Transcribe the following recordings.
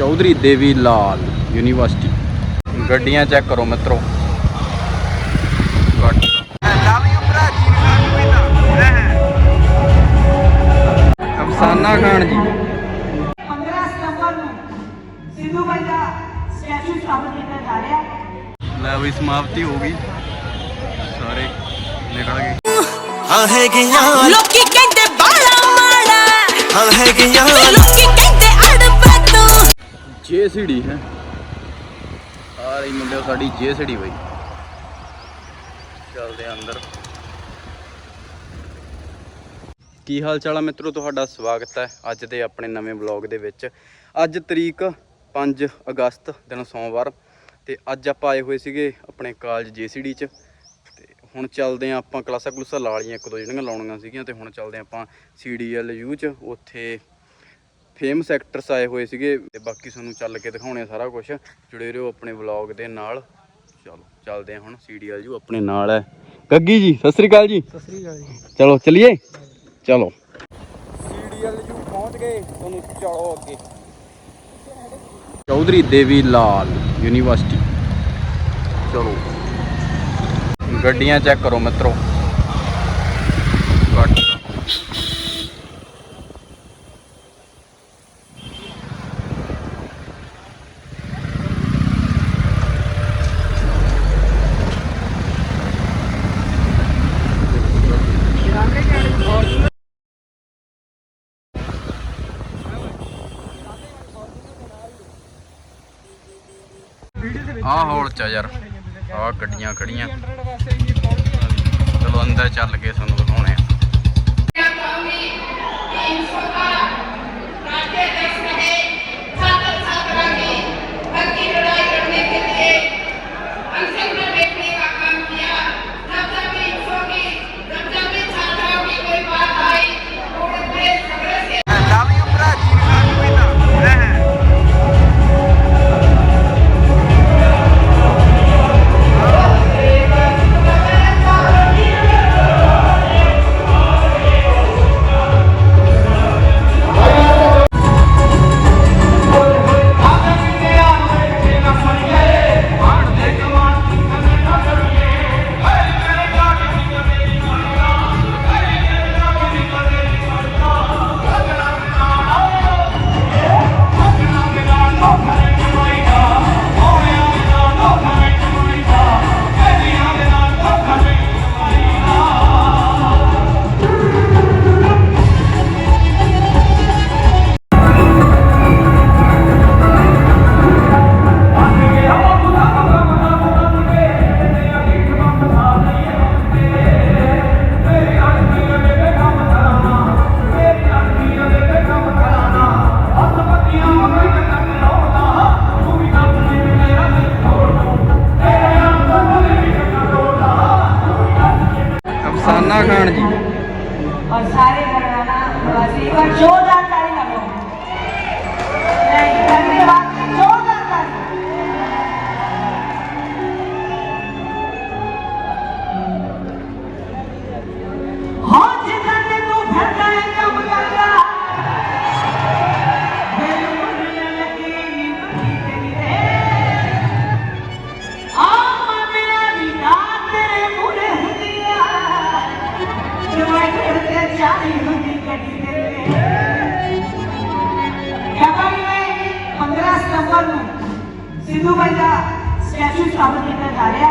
Chaudhary Devi Lal university. ਗੱਡੀਆਂ check ਕਰੋ ਮਿੱਤਰੋ। ਅਫਸਾਨਾ ਖਾਨ ਜੀ। 15 ਸਤੰਬਰ ਨੂੰ ਸਿੱਧੂ ਬਾਈ ਦਾ ਸਟੈਚੂ ਸਥਾਪਿਤ ਕੀਤਾ ਜਾ ਰਿਹਾ ਹੈ। ਲੈ ਬਈ ਸਮਾਪਤੀ ਹੋ ਗਈ। ਸਾਰੇ ਨਿਕਲ ਗਏ। ਹਾਂ ਹੈਗੀਆਂ। ਲੋਕੀ ਕਹਿੰਦੇ ਬਾਲਾ ਮਾੜਾ। ਹਾਂ ਹੈਗੀਆਂ। ਤੇ ਲੋਕੀ ਕਹਿੰਦੇ ਜੇਸੀਡੀ ਹੈ। ਆ ਰਹੀ ਮੁੰਡਿਓ ਸਾਡੀ ਜੇਸੀਡੀ ਬਈ। ਚੱਲਦੇ ਆ ਅੰਦਰ। ਕੀ ਹਾਲ ਚਾਲ ਆ ਮਿੱਤਰੋ? ਤੁਹਾਡਾ ਸਵਾਗਤ ਹੈ ਅੱਜ ਦੇ ਆਪਣੇ ਨਵੇਂ ਵਲੌਗ ਦੇ ਵਿੱਚ। ਅੱਜ ਤਰੀਕ 5 ਅਗਸਤ, ਦਿਨ ਸੋਮਵਾਰ, ਤੇ ਅੱਜ ਆਪਾਂ ਆਏ ਹੋਏ ਸੀਗੇ ਆਪਣੇ ਕਾਲਜ ਜੇਸੀਡੀ ਚ। ਤੇ ਹੁਣ ਚੱਲਦੇ ਆ ਆਪਾਂ ਕਲਾਸਾਂ ਕਲੂਸਾਂ ਲਾ ਲਈਆਂ ਇੱਕ ਦੋ ਜਿਹੜੀਆਂ ਲਾਉਣੀਆਂ ਸੀਗੀਆਂ, ਤੇ ਹੁਣ ਚੱਲਦੇ ਆ ਆਪਾਂ ਸੀਡੀਐਲ ਯੂ ਚ, ਉੱਥੇ ਫੇਮਸ ਐਕਟਰਸ ਆਏ ਹੋਏ ਸੀਗੇ ਤੇ ਬਾਕੀ ਤੁਹਾਨੂੰ ਚੱਲ ਕੇ ਦਿਖਾਉਣੇ ਆ ਸਾਰਾ ਕੁਝ ਜੁੜੇ ਰਹੋ ਆਪਣੇ ਵਲੌਗ ਦੇ ਨਾਲ। ਚਲੋ ਚੱਲਦੇ ਆ ਹੁਣ ਸੀਡੀਐਲ ਜੂ ਆਪਣੇ ਨਾਲ ਹੈ। ਗੱਗੀ ਜੀ ਸਤਿ ਸ੍ਰੀ ਅਕਾਲ ਜੀ। ਸਤਿ ਸ੍ਰੀ ਅਕਾਲ ਜੀ। ਚਲੋ ਚਲਿਏ? ਚਲੋ। ਸੀਡੀਐਲ ਯੂ ਪਹੁੰਚ ਗਏ ਤੁਹਾਨੂੰ ਚਲੋ ਅੱਗੇ। ਚੌਧਰੀ ਦੇਵੀ ਲਾਲ ਯੂਨੀਵਰਸਿਟੀ। ਚਲੋ। ਗੱਡੀਆਂ ਚੈੱਕ ਕਰੋ ਮਿੱਤਰੋ। ਆਹ ਹੌਲ ਚ ਆ ਯਾਰ। ਆਹ ਗੱਡੀਆਂ ਖੜੀਆਂ। ਚਲੋ ਅੰਦਰ ਚੱਲ ਕੇ ਤੁਹਾਨੂੰ ਦਿਖਾਉਣੇ ਆ। ਹੁੰਦੀ ਗੱਡੀ ਦੇ ਖਬਰ ਹੈ 15 ਸਤੰਬਰ ਨੂੰ ਸਿੱਧੂ ਬਾਈ ਦਾ ਸਟੈਚੂ ਸਥਾਪਿਤ ਕੀਤਾ ਜਾ ਰਿਹਾ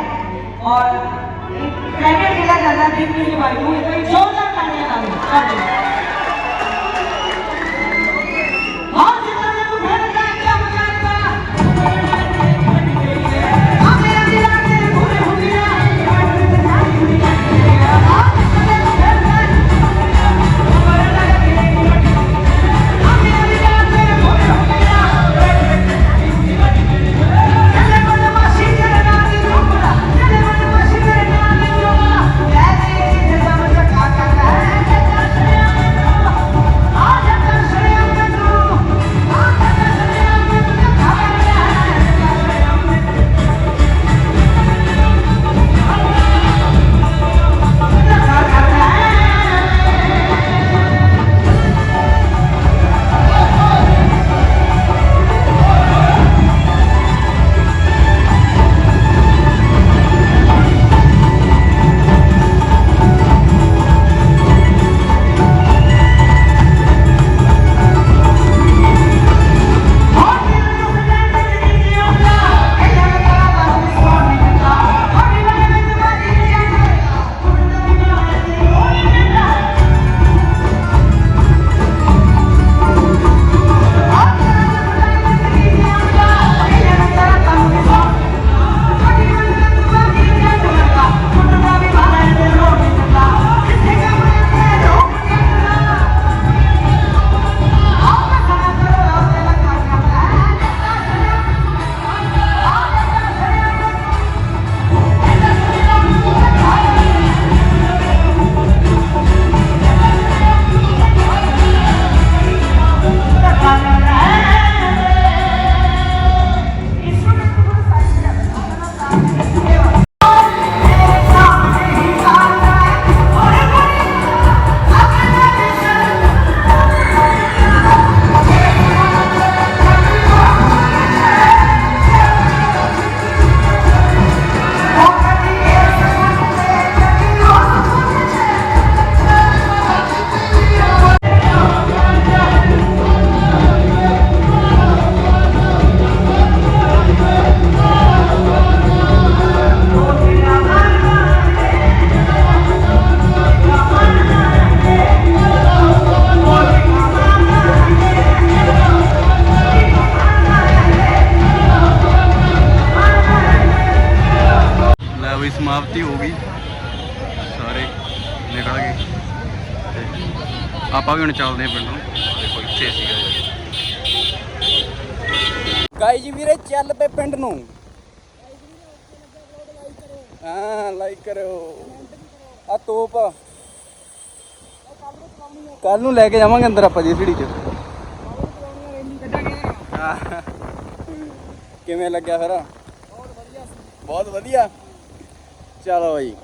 ਆਪਾਂ ਵੀ ਹੁਣ ਚੱਲਦੇ ਹਾਂ ਪਿੰਡ। ਨੂੰ ਦੇਖੋ ਇੱਥੇ ਸੀਗਾ ਗਾਈ ਜੀ ਵੀਰੇ, ਚੱਲ ਪਏ ਪਿੰਡ ਨੂੰ। ਹਾਂ ਲਾਈਕ ਕਰੋ। ਆ ਤੋਪ। ਕੱਲ ਨੂੰ ਲੈ ਕੇ ਜਾਵਾਂਗੇ ਅੰਦਰ ਆਪਾਂ ਜੀ ਸਿੜੀ ਚ। ਕਿਵੇਂ ਲੱਗਿਆ ਫਿਰ? ਬਹੁਤ ਵਧੀਆ ਬਹੁਤ ਵਧੀਆ। ਚਲੋ ਜੀ